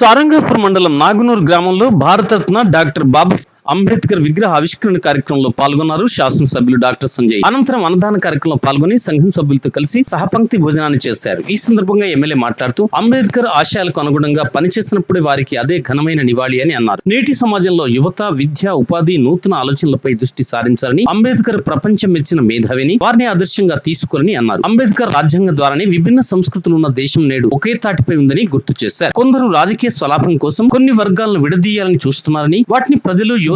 సారంగపూర్ మండలం నాగునూరు గ్రామంలో భారతరత్న డాక్టర్ బాబా అంబేద్కర్ విగ్రహ ఆవిష్కరణ కార్యక్రమంలో పాల్గొన్నారు శాసనసభ్యులు డాక్టర్ సంజయ్. అనంతరం అన్నదాన కార్యక్రమంలో పాల్గొని సంఘం సభ్యులతో కలిసి సహపంక్తి భోజనాన్ని చేశారు. ఈ సందర్భంగా ఎమ్మెల్యే మాట్లాడుతూ అంబేద్కర్ ఆశయాలకు అనుగుణంగా పనిచేసినప్పుడే వారికి అదే ఘనమైన నివాళి అని అన్నారు. నేటి సమాజంలో యువత విద్య ఉపాధి నూతన ఆలోచనలపై దృష్టి సారించాలని అంబేద్కర్ ప్రపంచం మెచ్చిన మేధావిని వారిని ఆదర్శంగా తీసుకోవాలని అన్నారు. అంబేద్కర్ రాజ్యాంగం ద్వారానే విభిన్న సంస్కృతులు ఉన్న దేశం నేడు ఒకే తాటిపై ఉందని గుర్తు చేశారు. కొందరు రాజకీయ స్వలాభం కోసం కొన్ని వర్గాలను విడదీయాలని చూస్తున్నారని వాటిని ప్రజలు యువత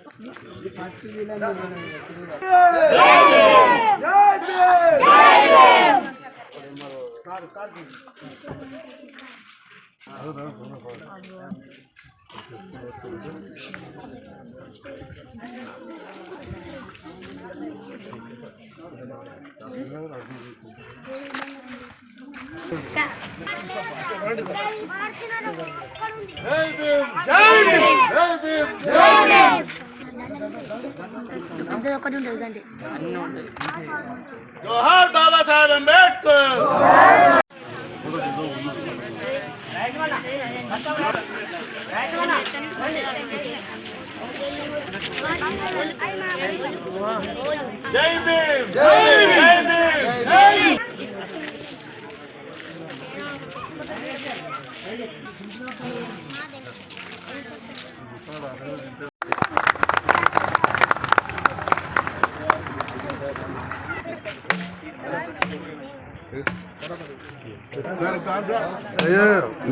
జై భీమ్ జై భీమ్ జై ఒకటి ఉంటుంది ఇదండి. జోహార్ అంబేద్కర్.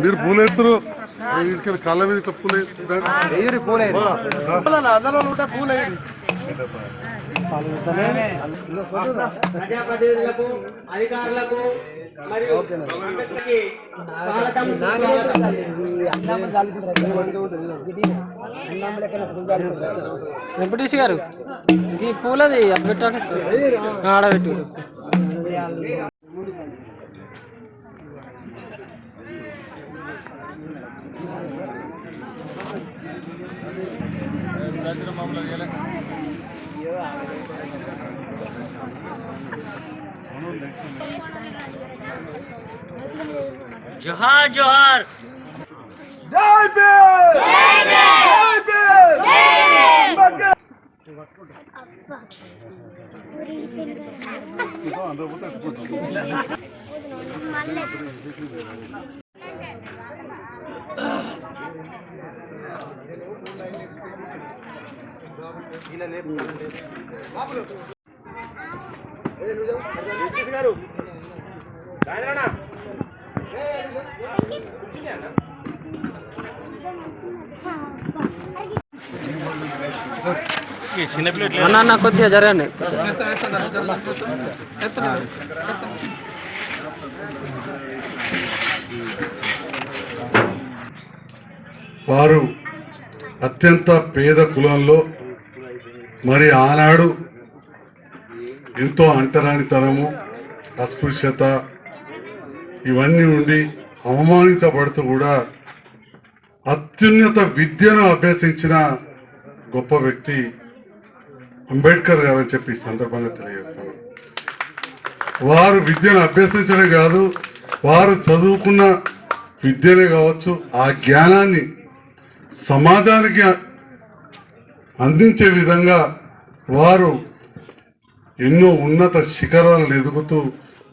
మీరు పూలు ఎత్తురు ఇక్కడ కళ్ళ మీద ఇట్లా పూలు. ప్రజాప్రతినిధులకు అధికారులకు మరియు వెంకటేష్ గారు ఈ పూలది పెట్టండి. ఆడబెట్టు జోహార్ జోహార్ జై భీమ్ జై భీమ్ అందరూ పోతే ఎత్తుకుంటాం అన్న అన్న కొద్దిగా జరగండి. వారు అత్యంత పేద కులంలో మరి ఆనాడు ఎంతో అంటరానితనము అస్పృశ్యత ఇవన్నీ ఉండి అవమానించబడుతూ కూడా అత్యున్నత విద్యను అభ్యసించిన గొప్ప వ్యక్తి అంబేద్కర్ గారు అని చెప్పి ఈ సందర్భంగా తెలియజేస్తాను వారు విద్యను అభ్యసించడం కాదు వారు చదువుకున్న విద్యనే కావచ్చు ఆ జ్ఞానాన్ని సమాజానికి అందించే విధంగా వారు ఎన్నో ఉన్నత శిఖరాలను ఎదుగుతూ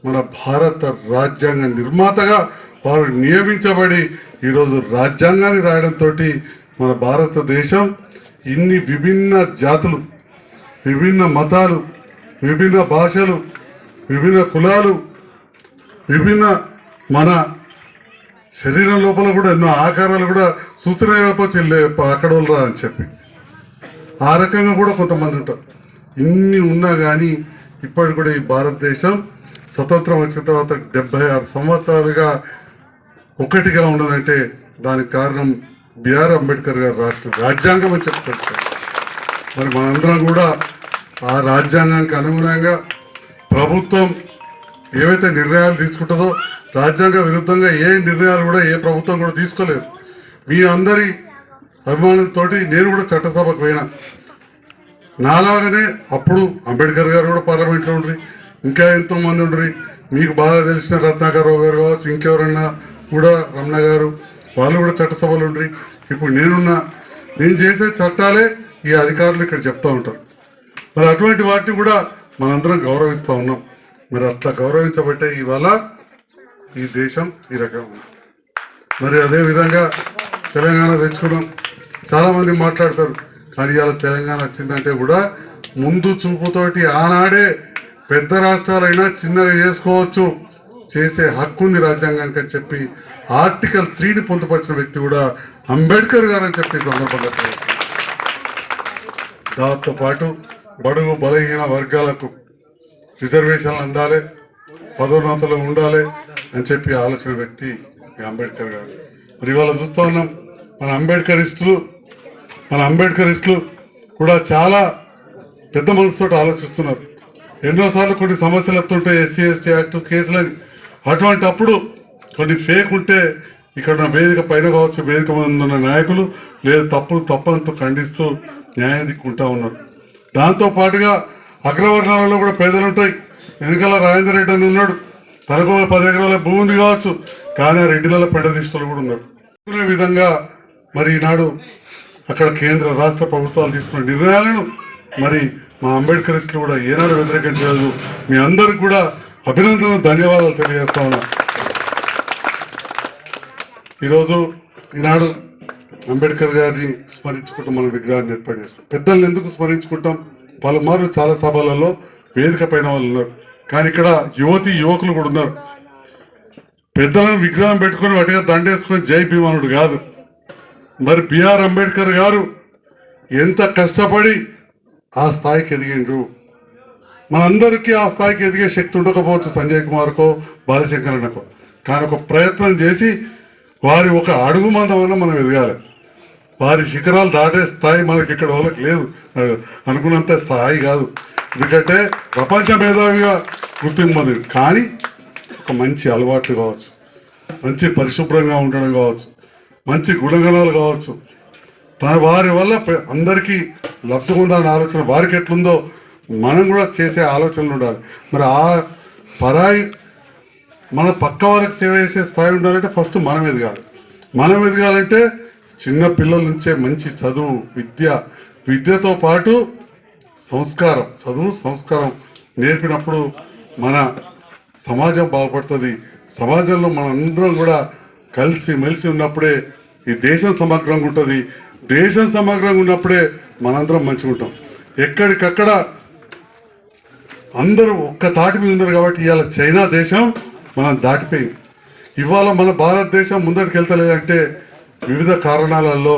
మన భారత రాజ్యాంగ నిర్మాతగా వారు నియమించబడి ఈరోజు రాజ్యాంగాన్ని రాయడంతో మన భారతదేశం ఇన్ని విభిన్న జాతులు విభిన్న మతాలు విభిన్న భాషలు విభిన్న కులాలు విభిన్న మన శరీరం లోపల కూడా ఎన్నో ఆకారాలు కూడా సూత్రవేప అక్కడ వాళ్ళరా అని చెప్పి. ఆ రకంగా కూడా కొంతమంది ఉంటారు. ఇన్ని ఉన్నా కానీ ఇప్పటికి కూడా ఈ భారతదేశం స్వతంత్రం వచ్చిన తర్వాత డెబ్బై ఆరు సంవత్సరాలుగా ఒకటిగా ఉండదంటే దానికి కారణం బిఆర్ అంబేద్కర్ గారు రాష్ట్ర రాజ్యాంగం అని చెప్తారు మరి మనందరం కూడా ఆ రాజ్యాంగానికి అనుగుణంగా ప్రభుత్వం ఏవైతే నిర్ణయాలు తీసుకుంటుందో రాజ్యాంగ విరుద్ధంగా ఏ నిర్ణయాలు కూడా ఏ ప్రభుత్వం కూడా తీసుకోలేదు. మీ అందరి అభిమానంతో నేను కూడా చట్టసభకు పోయినా. నాలాగనే అప్పుడు అంబేద్కర్ గారు కూడా పార్లమెంట్లో ఉండ్రి. ఇంకా ఎంతో మంది ఉండ్రి. మీకు బాగా తెలిసిన రత్నాకరరావు గారు కావచ్చు ఇంకెవరన్నా కూడా రమణ గారు వాళ్ళు కూడా చట్టసభలు ఉండ్రి. ఇప్పుడు నేనున్నా నేను చేసే చట్టాలే ఈ అధికారులు ఇక్కడ చెప్తూ ఉంటారు. మరి అటువంటి వాటిని కూడా మనందరం గౌరవిస్తూ ఉన్నాం. మరి అట్లా గౌరవించబట్టే ఇవాళ ఈ దేశం ఈ రకంగా మరి అదే విధంగా తెలంగాణ తెచ్చుకున్నాం. చాలామంది మాట్లాడతారు కానీ ఇవాళ తెలంగాణ వచ్చిందంటే కూడా ముందు చూపుతోటి ఆనాడే పెద్ద రాష్ట్రాలైనా చిన్నగా చేసుకోవచ్చు చేసే హక్కు ఉంది రాజ్యాంగానికి అని చెప్పి ఆర్టికల్ త్రీని పొందుపరిచిన వ్యక్తి కూడా అంబేద్కర్ గారు అని చెప్పి సందర్భంగా దాంతో పాటు బడుగు బలహీన వర్గాలకు రిజర్వేషన్లు అందాలి పదోన్నతలు ఉండాలి అని చెప్పి ఆలోచన వ్యక్తి అంబేద్కర్ గారు. మరి ఇవాళ చూస్తా ఉన్నాం మన అంబేద్కరిస్టులు మన అంబేద్కరిస్టులు కూడా చాలా పెద్ద మనసుతో ఆలోచిస్తున్నారు. ఎన్నోసార్లు కొన్ని సమస్యలు వస్తుంటాయి ఎస్సీ ఎస్టీ యాక్ట్ కేసులని అటువంటి అప్పుడు కొన్ని ఫేక్ ఉంటే ఇక్కడ వేదిక పైన కావచ్చు వేదిక ఉన్న నాయకులు లేదు తప్పులు తప్పంటూ ఖండిస్తూ న్యాయం దిక్కుంటా ఉన్నారు. దాంతో పాటుగా అగ్రవర్ణాలలో కూడా పేదలు ఉంటాయి వెనకాల రాజేందర్ రెడ్డి అని ఉన్నాడు. తనకు పది ఎకరాల భూమి ఉంది కావచ్చు కానీ ఆ రెడ్డిలలో పెడదిష్టలు కూడా ఉన్నారు. విధంగా మరి ఈనాడు అక్కడ కేంద్ర రాష్ట్ర ప్రభుత్వాలు తీసుకున్న నిర్ణయాలను మరి మా అంబేద్కరిస్టులు కూడా ఏనాడు వ్యతిరేకించలేదు. మీ అందరికి కూడా అభినందనలు ధన్యవాదాలు తెలియజేస్తా ఉన్నా. ఈరోజు ఈనాడు అంబేద్కర్ గారిని స్మరించుకుంటాం మన విగ్రహాన్ని ఏర్పాటు చేసుకుంటాం పెద్దల్ని ఎందుకు స్మరించుకుంటాం? పలుమార్లు చాలా సభలలో వేదిక పైన వాళ్ళు ఉన్నారు. కానీ ఇక్కడ యువతి యువకులు కూడా ఉన్నారు. పెద్దలను విగ్రహం పెట్టుకొని వాటిగా దండేసుకొని జై భీమానుడు కాదు. మరి బిఆర్ అంబేద్కర్ గారు ఎంత కష్టపడి ఆ స్థాయికి ఎదిగిండు మనందరికీ ఆ స్థాయికి ఎదిగే శక్తి ఉండకపోవచ్చు సంజయ్ కుమార్కో బాలశంకరన్నకో. కానీ ఒక ప్రయత్నం చేసి వారి ఒక అడుగు మందమైనా మనం ఎదగాలి. వారి శిఖరాలు దాటే స్థాయి మనకి ఇక్కడ వాళ్ళకి లేదు. అనుకున్నంత స్థాయి కాదు. ఎందుకంటే ప్రపంచ మేధావిగా గుర్తింపు కానీ ఒక మంచి అలవాట్లు కావచ్చు. మంచి పరిశుభ్రంగా ఉండడం కావచ్చు. మంచి గుణగణాలు కావచ్చు. తన వారి వల్ల అందరికీ లబ్ధి పొందాలనే ఆలోచన వారికి ఎట్లుందో మనం కూడా చేసే ఆలోచనలు ఉండాలి. మరి ఆ పరాయి మన పక్క వాళ్ళకి సేవ చేసే స్థాయి ఉండాలంటే ఫస్ట్ మనం ఎదగాలి. మనం ఎదగాలంటే చిన్న పిల్లల నుంచే మంచి చదువు విద్య విద్యతో పాటు సంస్కారం. చదువు సంస్కారం నేర్పినప్పుడు మన సమాజం బాగుపడుతుంది. సమాజంలో మనందరం కూడా కలిసి మెలిసి ఉన్నప్పుడే ఈ దేశం సమగ్రంగా ఉంటుంది. దేశం సమగ్రంగా ఉన్నప్పుడే మనందరం మంచిగా ఉంటాం. ఎక్కడికక్కడ అందరూ ఒక్క తాటి మీద ఉన్నారు కాబట్టి ఇవాళ చైనా దేశం మనం దాటిపోయింది. ఇవాళ మన భారతదేశం ముందరికి వెళ్తలేదంటే వివిధ కారణాలలో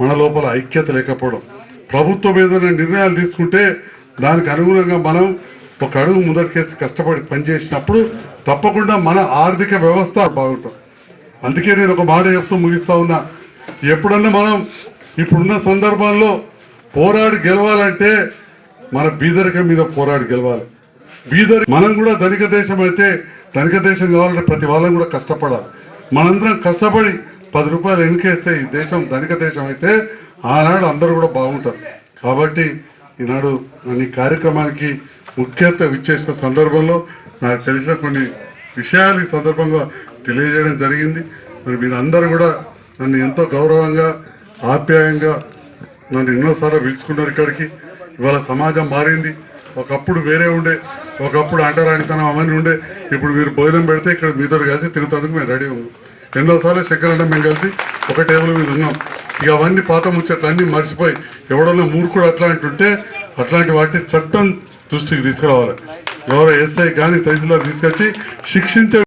మన లోపల ఐక్యత లేకపోవడం. ప్రభుత్వం ఏదైనా నిర్ణయాలు తీసుకుంటే దానికి అనుగుణంగా మనం ఒక అడుగు ముందరికేసి కష్టపడి పనిచేసినప్పుడు తప్పకుండా మన ఆర్థిక వ్యవస్థ బాగుంటుంది. అందుకే నేను ఒక మాట చెప్తూ ముగిస్తా ఉన్నా. ఎప్పుడన్నా మనం ఇప్పుడున్న సందర్భంలో పోరాడి గెలవాలంటే మన బీదరికం మీద పోరాడి గెలవాలి. బీదరి మనం కూడా ధనిక దేశం అయితే ధనిక దేశం కావాలంటే ప్రతి వాళ్ళం కూడా కష్టపడాలి. మనందరం కష్టపడి పది రూపాయలు ఎన్నికేస్తే ఈ దేశం ధనిక దేశం అయితే ఆనాడు అందరూ కూడా బాగుంటారు. కాబట్టి ఈనాడు నన్ను ఈ కార్యక్రమానికి ముఖ్యత విచ్చేసిన సందర్భంలో నాకు తెలిసిన కొన్ని విషయాలు ఈ సందర్భంగా తెలియజేయడం జరిగింది. మరి మీరు అందరూ కూడా నన్ను ఎంతో గౌరవంగా ఆప్యాయంగా నన్ను ఎన్నోసార్లు పిలుచుకున్నారు ఇక్కడికి. ఇవాళ సమాజం మారింది. ఒకప్పుడు వేరే ఉండే ఒకప్పుడు అంటరానితనం అవన్నీ ఉండే. ఇప్పుడు మీరు భోజనం పెడితే ఇక్కడ మీతో కలిసి తిరుగుతానికి మేము రెడీ ఉన్నాం. ఎన్నోసార్లు శంకరన్న మేము కలిసి ఒక టేబుల్ మీద ఉన్నాం. ఇక అవన్నీ పాత ముచ్చట్లన్నీ మర్చిపోయి ఎవడన్నా మూర్ఖుడు అట్లాంటి ఉంటే అట్లాంటి వాటిని చట్టం దృష్టికి తీసుకురావాలి. ఎవరో ఎస్ఐ కానీ తహసీల్దార్ తీసుకొచ్చి శిక్షించే